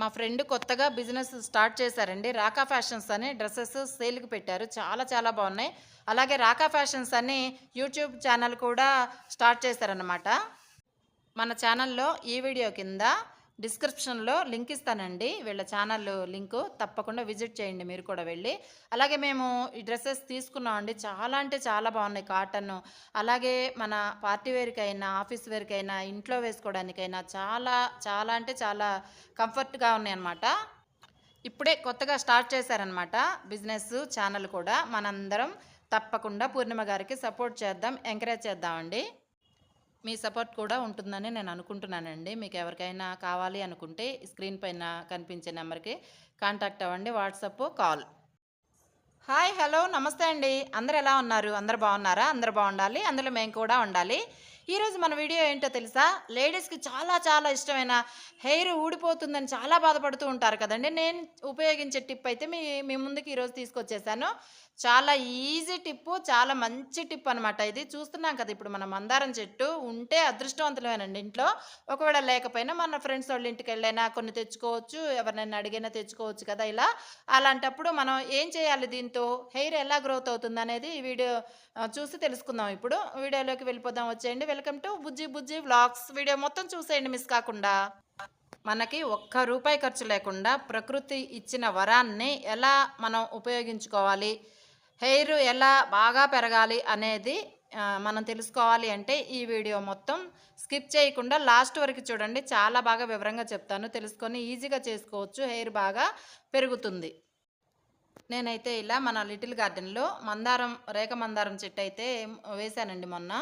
మా ఫ్రెండ్ కొత్తగా business start చేశారండి. రాకా ఫ్యాషన్స్ అని డ్రెస్సెస్ సేల్కి పెట్టారు. చాలా చాలా బాగున్నాయి. అలాగే రాకా ఫ్యాషన్స్ అని యూట్యూబ్ ఛానల్ కూడా స్టార్ట్ చేశారనమాట మన ఛానల్లో ఈ వీడియో కింద డిస్క్రిప్షన్లో లింక్ ఇస్తానండి. వీళ్ళ ఛానల్ లింకు తప్పకుండా విజిట్ చేయండి మీరు కూడా వెళ్ళి. అలాగే మేము ఈ డ్రెస్సెస్ తీసుకున్నామండి చాలా అంటే చాలా బాగున్నాయి కాటన్. అలాగే మన పార్టీ వేర్కైనా ఆఫీస్ వేర్కైనా ఇంట్లో వేసుకోవడానికైనా చాలా చాలా అంటే చాలా కంఫర్ట్గా ఉన్నాయన్నమాట. ఇప్పుడే కొత్తగా స్టార్ట్ చేశారనమాట బిజినెస్ ఛానల్ కూడా. మనందరం తప్పకుండా పూర్ణిమ గారికి సపోర్ట్ చేద్దాం ఎంకరేజ్ చేద్దామండి. మీ సపోర్ట్ కూడా ఉంటుందని నేను అనుకుంటున్నానండి. మీకు ఎవరికైనా కావాలి అనుకుంటే స్క్రీన్ పైన కనిపించే నెంబర్కి కాంటాక్ట్ అవ్వండి. WhatsApp call. హాయ్ హలో నమస్తే అండి. అందరు ఎలా ఉన్నారు? అందరు బాగున్నారా? అందరు బాగుండాలి? అందులో మేము కూడా ఉండాలి. ఈరోజు మన వీడియో ఏంటో తెలుసా? లేడీస్కి చాలా చాలా ఇష్టమైన హెయిర్ ఊడిపోతుందని చాలా బాధపడుతూ ఉంటారు కదండి. నేను ఉపయోగించే టిప్ అయితే మీ మీ ముందుకు ఈరోజు తీసుకొచ్చేసాను. చాలా ఈజీ టిప్పు చాలా మంచి టిప్ అనమాట ఇది. చూస్తున్నాం కదా ఇప్పుడు మనం మందారం చెట్టు ఉంటే అదృష్టవంతులమేనండి ఇంట్లో. ఒకవేళ లేకపోయినా మన ఫ్రెండ్స్ వాళ్ళ ఇంటికి వెళ్ళైనా కొన్ని తెచ్చుకోవచ్చు ఎవరినైనా అడిగైనా తెచ్చుకోవచ్చు కదా ఇలా. అలాంటప్పుడు మనం ఏం చేయాలి దీంతో? హెయిర్ ఎలా గ్రోత్ అవుతుంది అనేది ఈ వీడియో చూసి తెలుసుకుందాం ఇప్పుడు. వీడియోలోకి వెళ్ళిపోదాం వచ్చేయండి. Welcome to Bujji Bujji vlogs. Video మొత్తం చూసేయండి మిస్ కాకుండా. మనకి ఒక్క రూపాయి ఖర్చు లేకుండా ప్రకృతి ఇచ్చిన వరాన్ని ఎలా మనం ఉపయోగించుకోవాలి? హెయిర్ ఎలా బాగా పెరగాలి అనేది మనం తెలుసుకోవాలి అంటే ఈ వీడియో మొత్తం స్కిప్ చేయకుండా లాస్ట్ వరకు చూడండి. చాలా బాగా వివరంగా చెప్తాను. తెలుసుకొని ఈజీగా చేసుకోవచ్చు. హెయిర్ బాగా పెరుగుతుంది. నేనైతే ఇలా మన లిటిల్ గార్డెన్లో మందారం రేఖ మందారం చెట్టు అయితే వేశానండి మొన్న.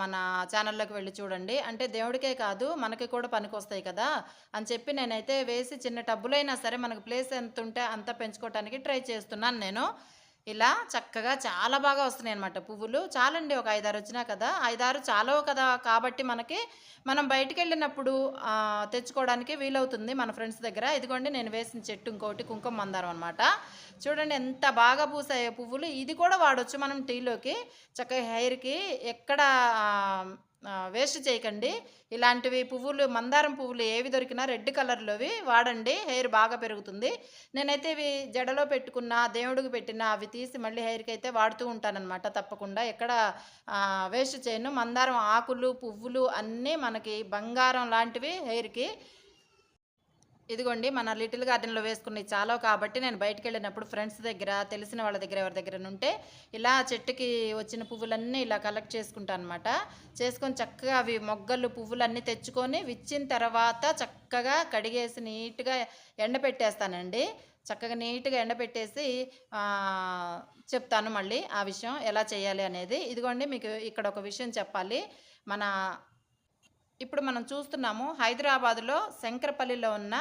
మన ఛానల్లోకి వెళ్ళి చూడండి. అంటే దేవుడికే కాదు మనకి కూడా పనికొస్తాయి కదా అని చెప్పి నేనైతే వేసి చిన్న టబ్బులైనా సరే మనకు ప్లేస్ ఎంత ఉంటే అంత పెంచుకోవడానికి ట్రై చేస్తున్నాను నేను. ఇలా చక్కగా చాలా బాగా వస్తున్నాయి అనమాట పువ్వులు. చాలండి ఒక ఐదారు వచ్చినా కదా. ఐదారు చాలవు కదా కాబట్టి మనకి మనం బయటికి వెళ్ళినప్పుడు తెచ్చుకోవడానికి వీలవుతుంది మన ఫ్రెండ్స్ దగ్గర. ఇదిగోండి నేను వేసిన చెట్టు ఇంకోటి కుంకుమ మందారం అనమాట చూడండి ఎంత బాగా పూసాయో పువ్వులు. ఇది కూడా వాడొచ్చు మనం టీలోకి చక్కగా హెయిర్కి ఎక్కడ వేస్ట్ చేయకండి. ఇలాంటివి పువ్వులు మందారం పువ్వులు ఏవి దొరికినా రెడ్ కలర్లోవి వాడండి. హెయిర్ బాగా పెరుగుతుంది. నేనైతే ఇవి జడలో పెట్టుకున్న దేవుడికి పెట్టిన అవి తీసి మళ్ళీ హెయిర్కి అయితే వాడుతూ ఉంటానన్నమాట తప్పకుండా. ఎక్కడ వేస్ట్ చేయను. మందారం ఆకులు పువ్వులు అన్నీ మనకి బంగారం లాంటివి హెయిర్కి ఇదిగోండి మన లిటిల్ గార్డెన్లో వేసుకున్నవి చాలా కాబట్టి నేను బయటికి వెళ్ళినప్పుడు ఫ్రెండ్స్ దగ్గర తెలిసిన వాళ్ళ దగ్గర ఎవరి దగ్గర ఉంటే ఇలా చెట్టుకి వచ్చిన పువ్వులన్నీ ఇలా కలెక్ట్ చేసుకుంటాను అనమాట చేసుకొని చక్కగా అవి మొగ్గలు పువ్వులన్నీ తెచ్చుకొని విచ్చిన తర్వాత చక్కగా కడిగేసి నీట్గా ఎండపెట్టేస్తానండి. చక్కగా నీట్గా ఎండపెట్టేసి చెప్తాను మళ్ళీ ఆ విషయం ఎలా చేయాలి అనేది. ఇదిగోండి మీకు ఇక్కడ ఒక విషయం చెప్పాలి. మన ఇప్పుడు మనం చూస్తున్నాము హైదరాబాదులో శంకరపల్లిలో ఉన్న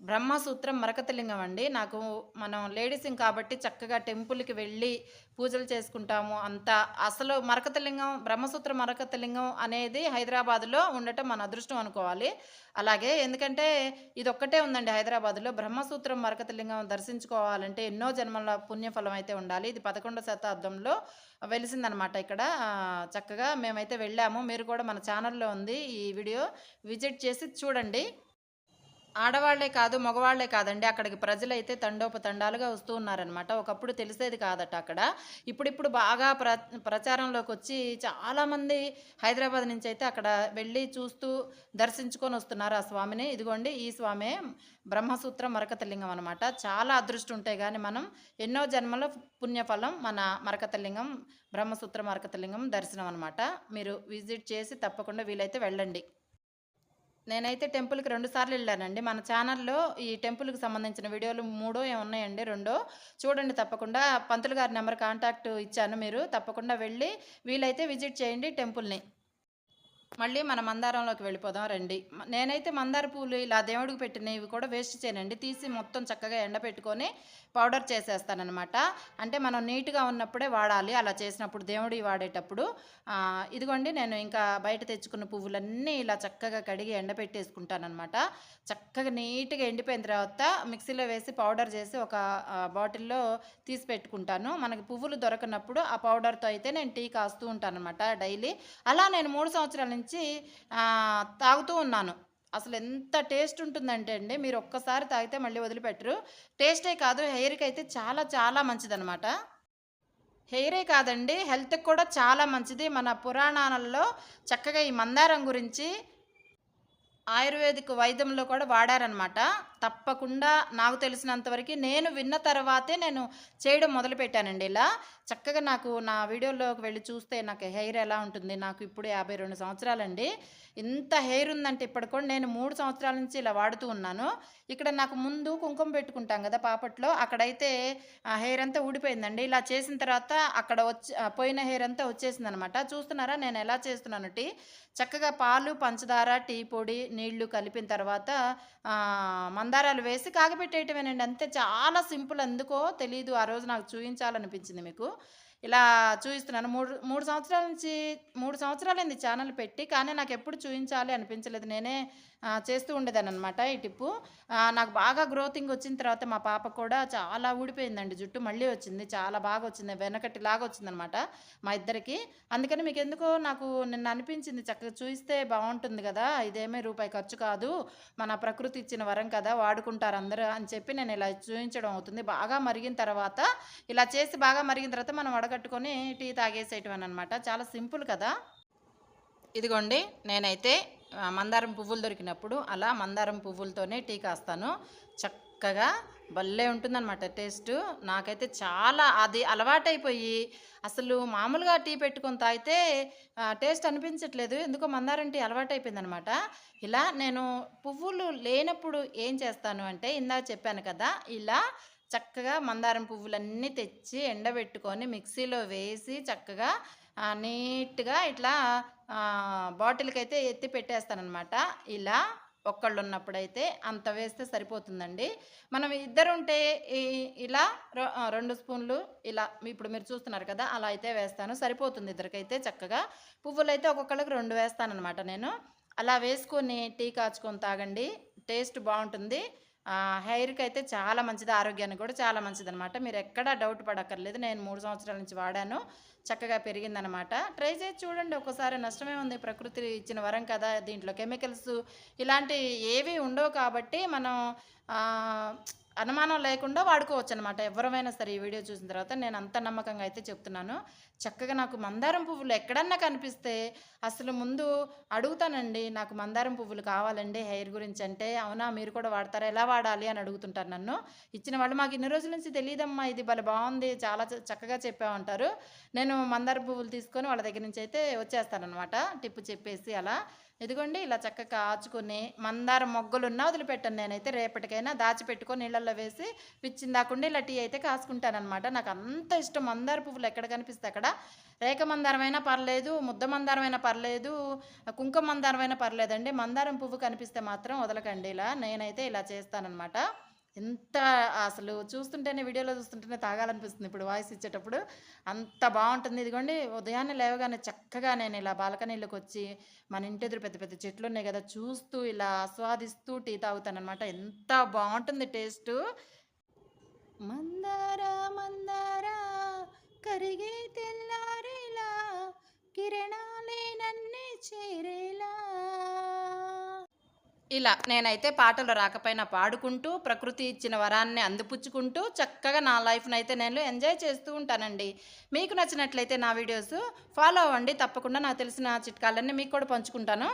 బ్రహ్మసూత్రం మరకతలింగం అండి. నాకు మనం లేడీసింగ్ కాబట్టి చక్కగా టెంపుల్కి వెళ్ళి పూజలు చేసుకుంటాము. అంత అసలు మరకతలింగం బ్రహ్మసూత్ర మరకతలింగం అనేది హైదరాబాదులో ఉండటం మన అదృష్టం అనుకోవాలి. అలాగే ఎందుకంటే ఇది ఒక్కటే ఉందండి హైదరాబాద్లో. బ్రహ్మసూత్రం మరకతలింగం దర్శించుకోవాలంటే ఎన్నో జన్మల పుణ్యఫలం అయితే ఉండాలి. ఇది పదకొండవ శతాబ్దంలో వెలిసిందనమాట ఇక్కడ. చక్కగా మేమైతే వెళ్ళాము. మీరు కూడా మన ఛానల్లో ఉంది ఈ వీడియో. విజిట్ చేసి చూడండి. ఆడవాళ్ళే కాదు మగవాళ్ళే కాదండి. అక్కడికి ప్రజలైతే తండోపతండాలుగా వస్తూ ఉన్నారనమాట ఒకప్పుడు తెలిసేది కాదట అక్కడ. ఇప్పుడిప్పుడు బాగా ప్ర ప్రచారంలోకి వచ్చి చాలామంది హైదరాబాద్ నుంచి అయితే అక్కడ వెళ్ళి చూస్తూ దర్శించుకొని వస్తున్నారు ఆ స్వామిని. ఇదిగోండి ఈ స్వామే బ్రహ్మసూత్రం మరకతలింగం అనమాట చాలా అదృష్టం ఉంటాయి. కానీ మనం ఎన్నో జన్మల పుణ్యఫలం మన మరకతలింగం బ్రహ్మసూత్ర మరకతలింగం దర్శనం అనమాట మీరు విజిట్ చేసి తప్పకుండా వీలైతే వెళ్ళండి. నేనైతే టెంపుల్కి రెండు సార్లు వెళ్ళానండి. మన ఛానల్లో ఈ టెంపుల్కి సంబంధించిన వీడియోలు మూడో ఉన్నాయండి రెండో? చూడండి తప్పకుండా. పంతులు గారి నెంబర్ కాంటాక్ట్ ఇచ్చాను మీరు. తప్పకుండా వెళ్ళి వీలైతే విజిట్ చేయండి టెంపుల్ని. మళ్ళీ మన మందారంలోకి వెళ్ళిపోదాం రండి. నేనైతే మందార పూలు ఇలా దేవుడికి పెట్టినవి కూడా వేస్ట్ చేయనండి. తీసి మొత్తం చక్కగా ఎండబెట్టుకొని పౌడర్ చేసేస్తానమాట అంటే మనం నీట్గా ఉన్నప్పుడే వాడాలి. అలా చేసినప్పుడు దేవుడి వాడేటప్పుడు ఇదిగోండి నేను ఇంకా బయట తెచ్చుకున్న పువ్వులన్నీ ఇలా చక్కగా కడిగి ఎండబెట్టేసుకుంటానమాట చక్కగా నీట్గా ఎండిపోయిన తర్వాత మిక్సీలో వేసి పౌడర్ చేసి ఒక బాటిల్లో తీసి పెట్టుకుంటాను. మనకి పువ్వులు దొరకనప్పుడు ఆ పౌడర్తో అయితే నేను టీ కాస్తూ ఉంటాను అనమాట డైలీ. అలా నేను మూడు సంవత్సరాల నుంచి నుంచి తాగుతూ ఉన్నాను. అసలు ఎంత టేస్ట్ ఉంటుందంటే అండి మీరు ఒక్కసారి తాగితే మళ్ళీ వదిలిపెట్టరు. టేస్టే కాదు హెయిర్కి అయితే చాలా చాలా మంచిదనమాట హెయిరే కాదండి హెల్త్కి కూడా చాలా మంచిది. మన పురాణాలలో చక్కగా ఈ మందారం గురించి ఆయుర్వేదిక్ వైద్యంలో కూడా వాడారనమాట తప్పకుండా నాకు తెలిసినంతవరకు నేను విన్న తర్వాతే నేను చేయడం మొదలుపెట్టానండి ఇలా. చక్కగా నాకు నా వీడియోలోకి వెళ్ళి చూస్తే నాకు హెయిర్ ఎలా ఉంటుంది నాకు ఇప్పుడు యాభై రెండు సంవత్సరాలండి. ఇంత హెయిర్ ఉందంటే ఇప్పటి కూడా నేను మూడు సంవత్సరాల నుంచి ఇలా వాడుతూ ఉన్నాను. ఇక్కడ నాకు ముందు కుంకుమ పెట్టుకుంటాం కదా పాపట్లో అక్కడైతే ఆ హెయిర్ అంతా ఊడిపోయిందండి. ఇలా చేసిన తర్వాత అక్కడ వచ్చి పోయిన హెయిర్ అంతా వచ్చేసింది అనమాట చూస్తున్నారా నేను ఎలా చేస్తున్నాను టీ? చక్కగా పాలు పంచదార టీ పొడి నీళ్ళు కలిపిన తర్వాత మంద మందారాలు వేసి కాగబెట్టేయటమేనండి అంతే చాలా సింపుల్ ఎందుకో తెలియదు ఆ రోజు నాకు చూపించాలనిపించింది మీకు. ఇలా చూపిస్తున్నాను మూడు మూడు సంవత్సరాల నుంచి మూడు సంవత్సరాలైంది ఛానల్ పెట్టి కానీ నాకు ఎప్పుడు చూపించాలి అనిపించలేదు. నేనే చేస్తూ ఉండేదాన్ని అనమాట ఈ టిప్పు. నాకు బాగా గ్రోతింగ్ వచ్చిన తర్వాత మా పాప కూడా చాలా ఊడిపోయిందండి. జుట్టు మళ్ళీ వచ్చింది చాలా బాగా వచ్చింది వెనకటి లాగా వచ్చిందనమాట మా ఇద్దరికి. అందుకని మీకు ఎందుకో నాకు నిన్న అనిపించింది చక్కగా చూస్తే బాగుంటుంది కదా ఇదేమీ రూపాయి ఖర్చు కాదు మన ప్రకృతి ఇచ్చిన వరం కదా వాడుకుంటారు అందరూ అని చెప్పి నేను ఇలా చూపించడం అవుతుంది. బాగా మరిగిన తర్వాత ఇలా చేసి బాగా మరిగిన తర్వాత మనం వడగట్టుకొని టీ తాగేసేయటం అనమాట చాలా సింపుల్ కదా. ఇదిగోండి నేనైతే మందారం పువ్వులు దొరికినప్పుడు అలా మందారం పువ్వులతోనే టీ కాస్తాను. చక్కగా భలే ఉంటుందన్నమాట టేస్ట్. నాకైతే చాలా అది అలవాటైపోయి అసలు మామూలుగా టీ పెట్టుకుని తాగితే టేస్ట్ అనిపించట్లేదు. ఎందుకో మందారం టీ అలవాటైపోయిందనమాట ఇలా నేను పువ్వులు లేనప్పుడు ఏం చేస్తాను అంటే ఇందాక చెప్పాను కదా ఇలా చక్కగా మందారం పువ్వులన్నీ తెచ్చి ఎండబెట్టుకొని మిక్సీలో వేసి చక్కగా నీట్గా ఇట్లా బాటిల్కి అయితే ఎత్తి పెట్టేస్తానమాట ఇలా ఒక్కళ్ళు ఉన్నప్పుడైతే అంత వేస్తే సరిపోతుందండి. మనం ఇద్దరు ఉంటే ఈ- ఇలా రెండు స్పూన్లు ఇలా ఇప్పుడు మీరు చూస్తున్నారు కదా అలా అయితే వేస్తాను. సరిపోతుంది ఇద్దరికైతే చక్కగా. పువ్వులు అయితే ఒక్కొక్కళ్ళకి రెండు వేస్తానన్నమాట నేను. అలా వేసుకొని టీ కాచుకొని తాగండి. టేస్ట్ బాగుంటుంది. హెయిర్కి అయితే చాలా మంచిది ఆరోగ్యానికి కూడా చాలా మంచిది అనమాట మీరు ఎక్కడా డౌట్ పడక్కర్లేదు. నేను మూడు సంవత్సరాల నుంచి వాడాను. చక్కగా పెరిగిందనమాట ట్రై చేసి చూడండి. ఒక్కసారి నష్టమే ఉంది. ప్రకృతి ఇచ్చిన వరం కదా. దీంట్లో కెమికల్స్ ఇలాంటి ఏవి ఉండవు కాబట్టి మనం అనుమానం లేకుండా వాడుకోవచ్చు అనమాట ఎవరమైనా సరే ఈ వీడియో చూసిన తర్వాత నేను అంత నమ్మకంగా అయితే చెప్తున్నాను. చక్కగా నాకు మందారం పువ్వులు ఎక్కడన్నా కనిపిస్తే అసలు ముందు అడుగుతానండి నాకు మందారం పువ్వులు కావాలండి హెయిర్ గురించి అంటే అవునా మీరు కూడా వాడతారా ఎలా వాడాలి అని అడుగుతుంటారు నన్ను. ఇచ్చిన వాళ్ళు మాకు ఇన్ని రోజుల నుంచి తెలియదమ్మా ఇది భలే బాగుంది చాలా చ- చక్కగా చెప్పామంటారు నేను మందారం పువ్వులు తీసుకొని వాళ్ళ దగ్గర నుంచి అయితే వచ్చేస్తానమాట టిప్పు చెప్పేసి అలా. ఇదిగోండి ఇలా చక్కగా ఆచుకొని మందారం మొగ్గలున్నా వదిలిపెట్టాను నేనైతే రేపటికైనా దాచిపెట్టుకొని నీళ్ళల్లో వేసి పిచ్చిందాకుండా ఇలా టీ అయితే కాసుకుంటానమాట నాకు అంత ఇష్టం. మందార పువ్వులు ఎక్కడ కనిపిస్తే అక్కడ? రేఖ మందారమైనా పర్లేదు ముద్ద మందారమైనా పర్లేదు కుంకుమ మందారమైనా పర్లేదండి. మందారం పువ్వు కనిపిస్తే మాత్రం వదలకండి ఇలా. నేనైతే ఇలా చేస్తానన్నమాట. ఎంత అసలు చూస్తుంటేనే వీడియోలో చూస్తుంటేనే తాగాలనిపిస్తుంది. ఇప్పుడు వాయిస్ ఇచ్చేటప్పుడు అంత బాగుంటుంది. ఇదిగోండి ఉదయాన్నే లేవగానే చక్కగా నేను ఇలా బాల్కనీలోకి వచ్చి మన ఇంటి ఎదురు పెద్ద పెద్ద చెట్లు ఉన్నాయి కదా చూస్తూ ఇలా ఆస్వాదిస్తూ టీ తాగుతానమాట ఎంత బాగుంటుంది టేస్ట్. మందారా మందారా కరిగే తెల్లారేలా కిరణాలే నన్నే చేరేలా. ఇలా నేనైతే పాటలు రాకపోయినా పాడుకుంటూ ప్రకృతి ఇచ్చిన వరాన్ని అందిపుచ్చుకుంటూ చక్కగా నా లైఫ్ని అయితే నేను ఎంజాయ్ చేస్తూ ఉంటానండి. మీకు నచ్చినట్లయితే నా వీడియోస్ ఫాలో అవ్వండి. తప్పకుండా నాకు తెలిసిన చిట్కాలన్నీ మీకు కూడా పంచుకుంటాను.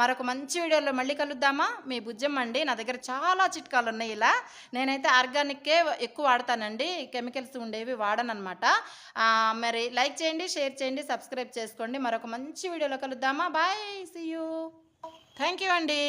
మరొక మంచి వీడియోలో మళ్ళీ కలుద్దామా? మీ బుజ్జం అండి. నా దగ్గర చాలా చిట్కాలు ఉన్నాయి ఇలా. నేనైతే ఆర్గానిక్కే ఎక్కువ వాడతానండి. కెమికల్స్ ఉండేవి వాడనమాట మరి లైక్ చేయండి షేర్ చేయండి సబ్స్క్రైబ్ చేసుకోండి. మరొక మంచి వీడియోలో కలుద్దామా? Bye see you. Thank you అండి.